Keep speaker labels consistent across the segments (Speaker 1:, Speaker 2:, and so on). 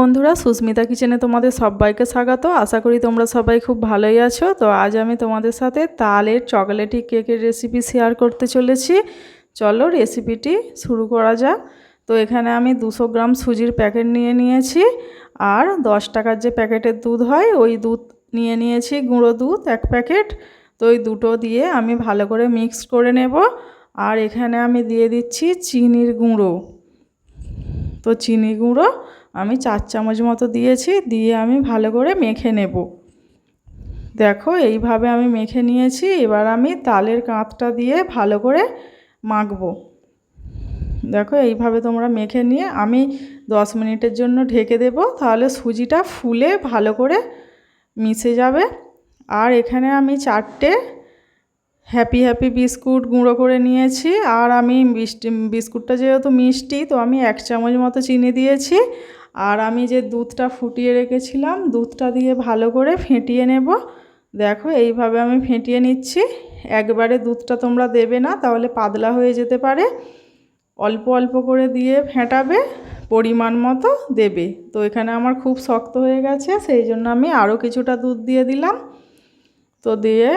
Speaker 1: বন্ধুরা, সুস্মিতা কিচেনে তোমাদের সবাইকে স্বাগত। আশা করি তোমরা সবাই খুব ভালোই আছো। তো আজ আমি তোমাদের সাথে তালের চকলেটি কেকের রেসিপি শেয়ার করতে চলেছি। চলো রেসিপিটি শুরু করা যাক। তো এখানে আমি দুশো গ্রাম সুজির প্যাকেট নিয়ে নিয়েছি আর দশ টাকার যে প্যাকেটের দুধ হয়, ওই দুধ নিয়ে নিয়েছি, গুঁড়ো দুধ এক প্যাকেট। তো ওই দুটো দিয়ে আমি ভালো করে মিক্স করে নেব। আর এখানে আমি দিয়ে দিচ্ছি চিনির গুঁড়ো। তো চিনি গুঁড়ো আমি চার চামচ মতো দিয়েছি, দিয়ে আমি ভালো করে মেখে নেব। দেখো, এইভাবে আমি মেখে নিয়েছি, এবার আমি তালের কাঁধটা দিয়ে ভালো করে মাখবো। দেখো, এইভাবে তোমরা মেখে নিয়ে আমি দশ মিনিটের জন্য ঢেকে দেব, তাহলে সুজিটা ফুলে ভালো করে মিশে যাবে। আর এখানে আমি চারটে হ্যাপি হ্যাপি বিস্কুট গুঁড়ো করে নিয়েছি, আর আমি বিস্কুটটা যেহেতু মিষ্টি, তো আমি এক চামচ মতো চিনি দিয়েছি। আর আমি যে দুধটা ফুটিয়ে রেখেছিলাম, দুধটা দিয়ে ভালো করে ফেটিয়ে নেব। দেখো, এইভাবে আমি ফেটিয়ে নিচ্ছি। একবারে দুধটা তোমরা দেবে না, তাহলে পাতলা হয়ে যেতে পারে। অল্প অল্প করে দিয়ে ফেটাবে, পরিমাণ মতো দেবে। তো এখানে আমার খুব শক্ত হয়ে গেছে, সেই জন্য আমি আরও কিছুটা দুধ দিয়ে দিলাম। তো দিয়ে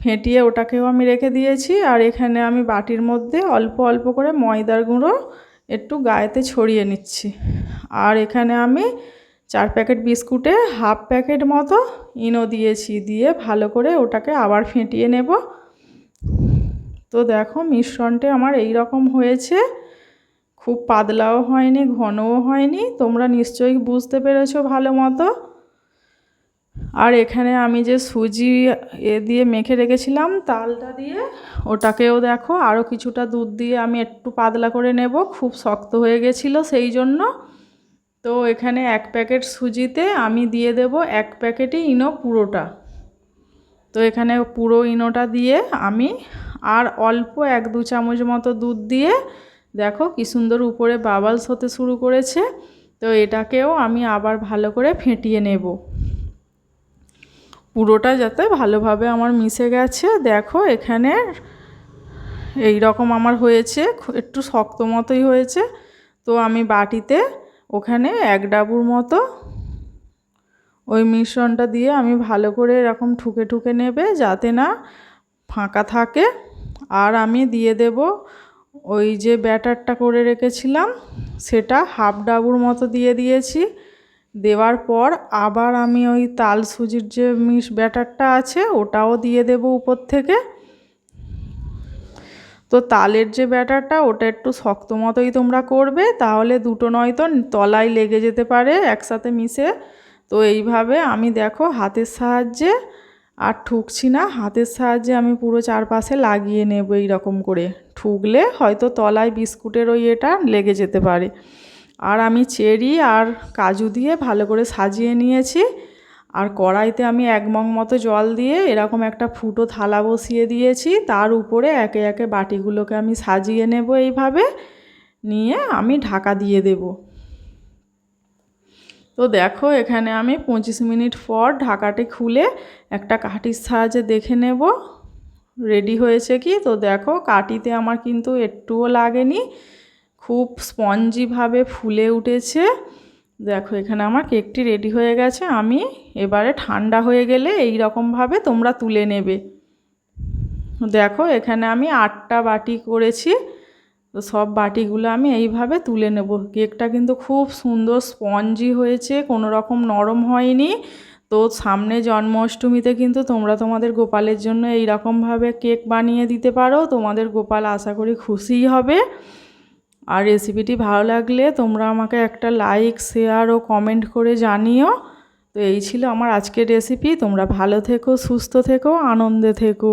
Speaker 1: ফেটিয়ে ওটাকেও আমি রেখে দিয়েছি। আর এখানে আমি বাটির মধ্যে অল্প অল্প করে ময়দার গুঁড়ো একটু গায়েতে ছড়িয়ে নিচ্ছি। আর এখানে আমি চার প্যাকেট বিস্কুটে হাফ প্যাকেট মতো ইনো দিয়েছি, দিয়ে ভালো করে ওটাকে আবার ফেটিয়ে নেব। তো দেখো মিশ্রণটা আমার এই রকম হয়েছে। খুব পাতলাও হয়নি, ঘনও হয়নি। তোমরা নিশ্চয়ই বুঝতে পেরেছ ভালো মতো। আর এখানে আমি যে সুজি এ দিয়ে মেখে রেখেছিলাম, তালটা দিয়ে ওটাকেও দেখো আরও কিছুটা দুধ দিয়ে আমি একটু পাতলা করে নেব, খুব শক্ত হয়ে গেছিল সেই জন্য। তো এখানে এক প্যাকেট সুজিতে আমি দিয়ে দেব এক প্যাকেটই ইনো পুরোটা। তো এখানে পুরো ইনোটা দিয়ে আমি আর অল্প এক দু চামচ মতো দুধ দিয়ে দেখো কি সুন্দর উপরে বাবালস হতে শুরু করেছে। তো এটাকেও আমি আবার ভালো করে ফেটিয়ে নেব। পুরোটা যাতে ভালোভাবে আমার মিশে গেছে। দেখো, এখানে এই রকম আমার হয়েছে একটু শক্ত মতোই হয়েছে। তো আমি বাটিতে ওখানে এক ডাবুর মতো ওই মিশ্রণটা দিয়ে আমি ভালো করে এরকম ঠুকে ঠুকে নেবে যাতে না ফাঁকা থাকে। আর আমি দিয়ে দেব ওই যে ব্যাটারটা করে রেখেছিলাম, সেটা হাফ ডাবুর মতো দিয়ে দিয়েছি। দেওয়ার পর আবার আমি ওই তাল সুজির যে মিশ ব্যাটারটা আছে, ওটাও দিয়ে দেব উপর থেকে। তো তালের যে ব্যাটারটা, ওটা একটু শক্ত মতোই তোমরা করবে, তাহলে দুটো নয় তো তলায় লেগে যেতে পারে একসাথে মিশে। তো এইভাবে আমি দেখো হাতের সাহায্যে, আর ঠুকছি না, হাতের সাহায্যে আমি পুরো চারপাশে লাগিয়ে নেব এই রকম করে। ঠুকলে হয়তো তলায় বিস্কুটের ওই এটা লেগে যেতে পারে। আর আমি চেরি আর কাজু দিয়ে ভালো করে সাজিয়ে নিয়েছি। আর কড়াইতে আমি এক মগ মতো জল দিয়ে এরকম একটা ফুটো থালা বসিয়ে দিয়েছি। তার উপরে একে একে বাটিগুলোকে আমি সাজিয়ে নেব এইভাবে। নিয়ে আমি ঢাকা দিয়ে দেব। তো দেখো, এখানে আমি পঁচিশ মিনিট পর ঢাকাটি খুলে একটা কাঠির সাহায্যে দেখে নেব। রেডি হয়েছে কি? তো দেখো, কাটিতে আমার কিন্তু একটুও লাগেনি। খুব স্পঞ্জিভাবে ফুলে উঠেছে। দেখো, এখানে আমার কেকটি রেডি হয়ে গেছে। আমি এবারে ঠান্ডা হয়ে গেলে এই রকমভাবে তোমরা তুলে নেবে। দেখো, এখানে আমি আটটা বাটি করেছি। তো সব বাটিগুলো আমি এইভাবে তুলে নেব। কেকটা কিন্তু খুব সুন্দর স্পঞ্জি হয়েছে, কোনো রকম নরম হয়নি। তো সামনে জন্মাষ্টমীতে কিন্তু তোমরা তোমাদের গোপালের জন্য এই রকমভাবে কেক বানিয়ে দিতে পারো। তোমাদের গোপাল আশা করি খুশিই হবে। আর রেসিপিটি ভালো লাগলে তোমরা আমাকে একটা লাইক শেয়ার ও কমেন্ট করে জানিও। তো এই ছিল আমার আজকের রেসিপি তোমরা ভালো থেকো, সুস্থ থেকো, আনন্দে থেকো।